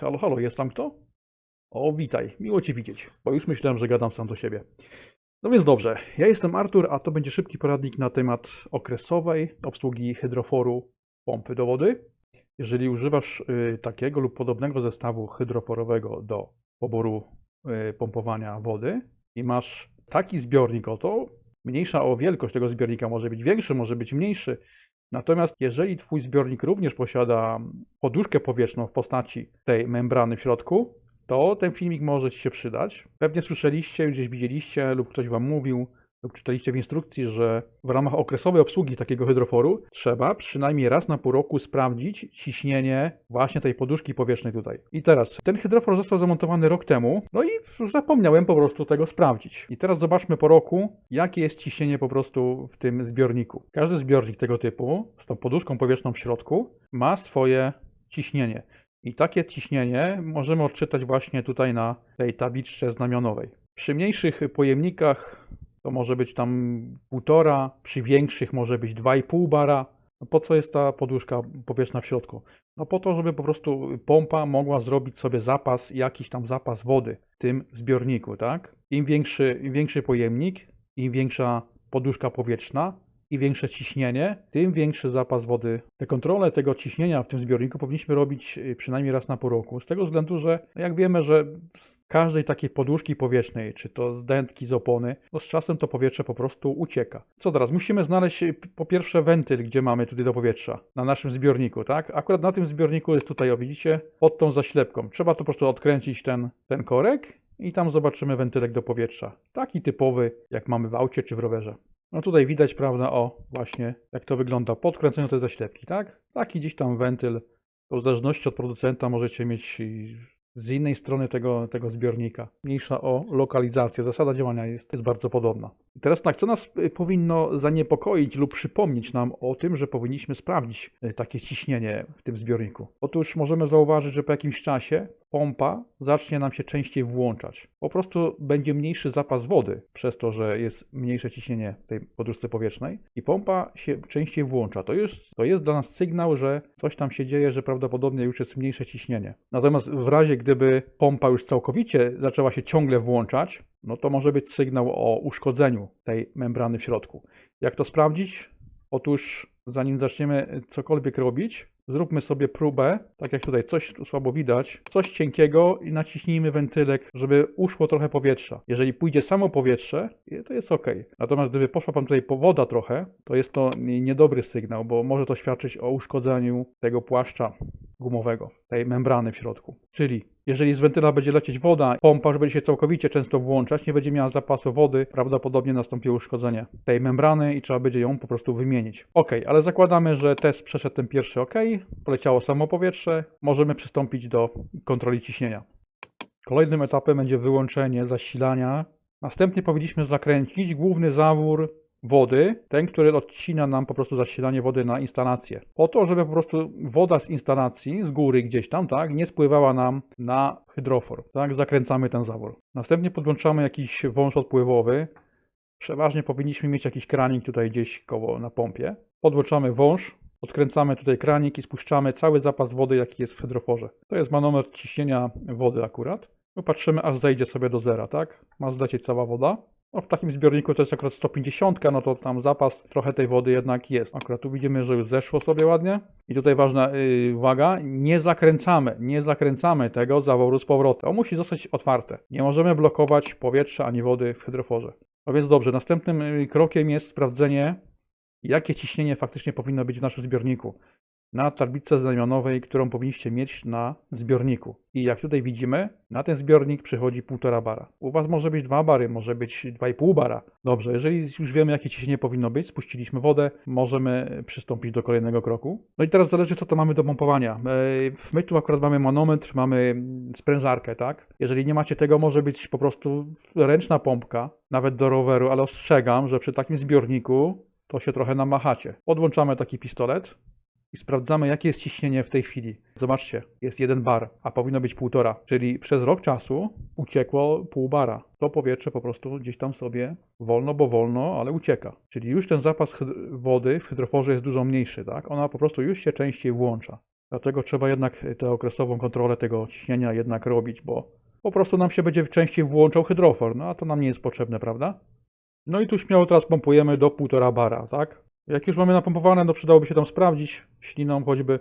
Halo, halo, jest tam kto? O, witaj, miło Cię widzieć, bo już myślałem, że gadam sam do siebie. No więc dobrze, ja jestem Artur, a to będzie szybki poradnik na temat okresowej obsługi hydroforu pompy do wody. Jeżeli używasz y, takiego lub podobnego zestawu hydroforowego do poboru y, pompowania wody i masz taki zbiornik oto, mniejsza o wielkość tego zbiornika może być większy, może być mniejszy, Natomiast jeżeli Twój zbiornik również posiada poduszkę powietrzną w postaci tej membrany w środku, to ten filmik może Ci się przydać. Pewnie słyszeliście, gdzieś widzieliście lub ktoś Wam mówił czytaliście w instrukcji, że w ramach okresowej obsługi takiego hydroforu trzeba przynajmniej raz na pół roku sprawdzić ciśnienie właśnie tej poduszki powietrznej tutaj. I teraz, ten hydrofor został zamontowany rok temu, no i zapomniałem po prostu tego sprawdzić. I teraz zobaczmy po roku, jakie jest ciśnienie po prostu w tym zbiorniku. Każdy zbiornik tego typu, z tą poduszką powietrzną w środku, ma swoje ciśnienie. I takie ciśnienie możemy odczytać właśnie tutaj na tej tabliczce znamionowej. Przy mniejszych pojemnikach to może być tam półtora, przy większych może być 2,5 bara. No po co jest ta poduszka powietrzna w środku? No po to, żeby po prostu pompa mogła zrobić sobie zapas, jakiś tam zapas wody w tym zbiorniku, tak? Im większy, im większy pojemnik, im większa poduszka powietrzna, i większe ciśnienie, tym większy zapas wody. Te kontrole tego ciśnienia w tym zbiorniku powinniśmy robić y, przynajmniej raz na pół roku, z tego względu, że jak wiemy, że z każdej takiej poduszki powietrznej, czy to z dętki, z opony, no z czasem to powietrze po prostu ucieka. Co teraz? Musimy znaleźć y, po pierwsze wentyl, gdzie mamy tutaj do powietrza, na naszym zbiorniku, tak? Akurat na tym zbiorniku jest tutaj, o widzicie, pod tą zaślepką. Trzeba to po prostu odkręcić ten, ten korek i tam zobaczymy wentylek do powietrza. Taki typowy, jak mamy w aucie czy w rowerze. No tutaj widać, prawda, o właśnie jak to wygląda po odkręceniu tej zaślepki, tak? Taki gdzieś tam wentyl, to w zależności od producenta możecie mieć z innej strony tego, tego zbiornika. Mniejsza o lokalizację. Zasada działania jest, jest bardzo podobna. I teraz tak, co nas y, powinno zaniepokoić lub przypomnieć nam o tym, że powinniśmy sprawdzić y, takie ciśnienie w tym zbiorniku? Otóż możemy zauważyć, że po jakimś czasie pompa zacznie nam się częściej włączać. Po prostu będzie mniejszy zapas wody przez to, że jest mniejsze ciśnienie w tej poduszce powietrznej i pompa się częściej włącza. To jest, to jest dla nas sygnał, że coś tam się dzieje, że prawdopodobnie już jest mniejsze ciśnienie. Natomiast w razie, gdyby pompa już całkowicie zaczęła się ciągle włączać, no to może być sygnał o uszkodzeniu tej membrany w środku. Jak to sprawdzić? Otóż zanim zaczniemy cokolwiek robić, zróbmy sobie próbę, tak jak tutaj coś słabo widać, coś cienkiego i naciśnijmy wentylek, żeby uszło trochę powietrza. Jeżeli pójdzie samo powietrze, to jest ok. Natomiast gdyby poszła Pan tutaj woda trochę, to jest to niedobry sygnał, bo może to świadczyć o uszkodzeniu tego płaszcza gumowego, tej membrany w środku. Czyli jeżeli z wentyla będzie lecieć woda, pompa już będzie się całkowicie często włączać, nie będzie miała zapasu wody, prawdopodobnie nastąpi uszkodzenie tej membrany i trzeba będzie ją po prostu wymienić. Ok, ale zakładamy, że test przeszedł ten pierwszy ok, poleciało samo powietrze, możemy przystąpić do kontroli ciśnienia. Kolejnym etapem będzie wyłączenie zasilania. Następnie powinniśmy zakręcić główny zawór wody, ten, który odcina nam po prostu zasilanie wody na instalację. Po to, żeby po prostu woda z instalacji, z góry gdzieś tam, tak, nie spływała nam na hydrofor. Tak, zakręcamy ten zawór. Następnie podłączamy jakiś wąż odpływowy. Przeważnie powinniśmy mieć jakiś kranik tutaj gdzieś koło na pompie. Podłączamy wąż, odkręcamy tutaj kranik i spuszczamy cały zapas wody, jaki jest w hydroforze. To jest manometr ciśnienia wody akurat. Patrzymy, aż zejdzie sobie do zera, tak? Ma zlecieć cała woda. No w takim zbiorniku to jest akurat 150, no to tam zapas trochę tej wody jednak jest. Akurat tu widzimy, że już zeszło sobie ładnie. I tutaj ważna yy, uwaga, nie zakręcamy, nie zakręcamy tego zaworu z powrotem. To musi zostać otwarte. Nie możemy blokować powietrza ani wody w hydroforze. No więc dobrze, następnym y, krokiem jest sprawdzenie, jakie ciśnienie faktycznie powinno być w naszym zbiorniku na tablicy znamionowej, którą powinniście mieć na zbiorniku. I jak tutaj widzimy, na ten zbiornik przychodzi 1,5 bara. U Was może być 2 bary, może być 2,5 bara. Dobrze, jeżeli już wiemy, jakie ciśnienie powinno być, spuściliśmy wodę, możemy przystąpić do kolejnego kroku. No i teraz zależy, co to mamy do pompowania. E, my tu akurat mamy manometr, mamy sprężarkę, tak? Jeżeli nie macie tego, może być po prostu ręczna pompka, nawet do roweru, ale ostrzegam, że przy takim zbiorniku to się trochę namachacie. Podłączamy taki pistolet, i sprawdzamy, jakie jest ciśnienie w tej chwili. Zobaczcie, jest jeden bar, a powinno być półtora, czyli przez rok czasu uciekło pół bara. To powietrze po prostu gdzieś tam sobie wolno, bo wolno, ale ucieka. Czyli już ten zapas wody w hydroforze jest dużo mniejszy, tak? Ona po prostu już się częściej włącza. Dlatego trzeba jednak tę okresową kontrolę tego ciśnienia jednak robić, bo po prostu nam się będzie częściej włączał hydrofor, no a to nam nie jest potrzebne, prawda? No i tu śmiało teraz pompujemy do 1,5 bara, tak? Jak już mamy napompowane, no przydałoby się tam sprawdzić śliną choćby,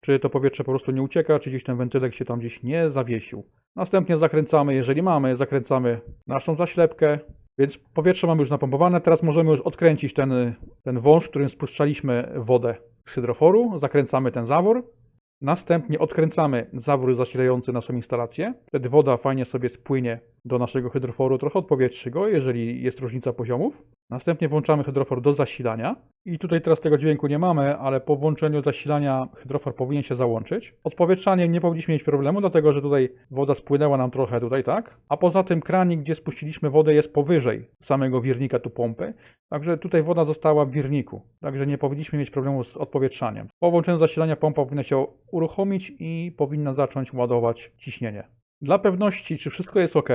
czy to powietrze po prostu nie ucieka, czy gdzieś ten wentylek się tam gdzieś nie zawiesił. Następnie zakręcamy, jeżeli mamy, zakręcamy naszą zaślepkę, więc powietrze mamy już napompowane. Teraz możemy już odkręcić ten, ten wąż, którym spuszczaliśmy wodę z hydroforu. Zakręcamy ten zawór. Następnie odkręcamy zawór zasilający naszą instalację. Wtedy woda fajnie sobie spłynie do naszego hydroforu, trochę odpowietrzy go, jeżeli jest różnica poziomów. Następnie włączamy hydrofor do zasilania. I tutaj teraz tego dźwięku nie mamy, ale po włączeniu zasilania hydrofor powinien się załączyć. Odpowietrzanie nie powinniśmy mieć problemu, dlatego że tutaj woda spłynęła nam trochę tutaj, tak? A poza tym kranik, gdzie spuściliśmy wodę jest powyżej samego wirnika tu pompy. Także tutaj woda została w wirniku. Także nie powinniśmy mieć problemu z odpowietrzaniem. Po włączeniu zasilania pompa powinna się uruchomić i powinna zacząć ładować ciśnienie. Dla pewności, czy wszystko jest ok,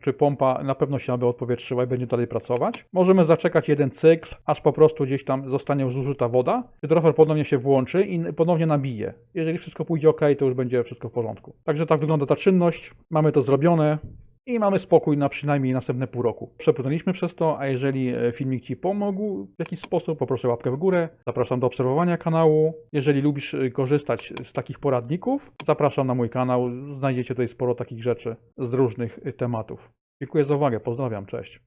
czy pompa na pewno się aby odpowietrzyła i będzie dalej pracować, możemy zaczekać jeden cykl, aż po prostu gdzieś tam zostanie zużyta woda, hydrofor ponownie się włączy i ponownie nabije. Jeżeli wszystko pójdzie ok, to już będzie wszystko w porządku. Także tak wygląda ta czynność. Mamy to zrobione. I mamy spokój na przynajmniej następne pół roku. Przepłynęliśmy przez to, a jeżeli e, filmik Ci pomógł w jakiś sposób, poproszę łapkę w górę. Zapraszam do obserwowania kanału. Jeżeli lubisz e, korzystać z takich poradników, zapraszam na mój kanał. Znajdziecie tutaj sporo takich rzeczy z różnych e, tematów. Dziękuję za uwagę, pozdrawiam, cześć.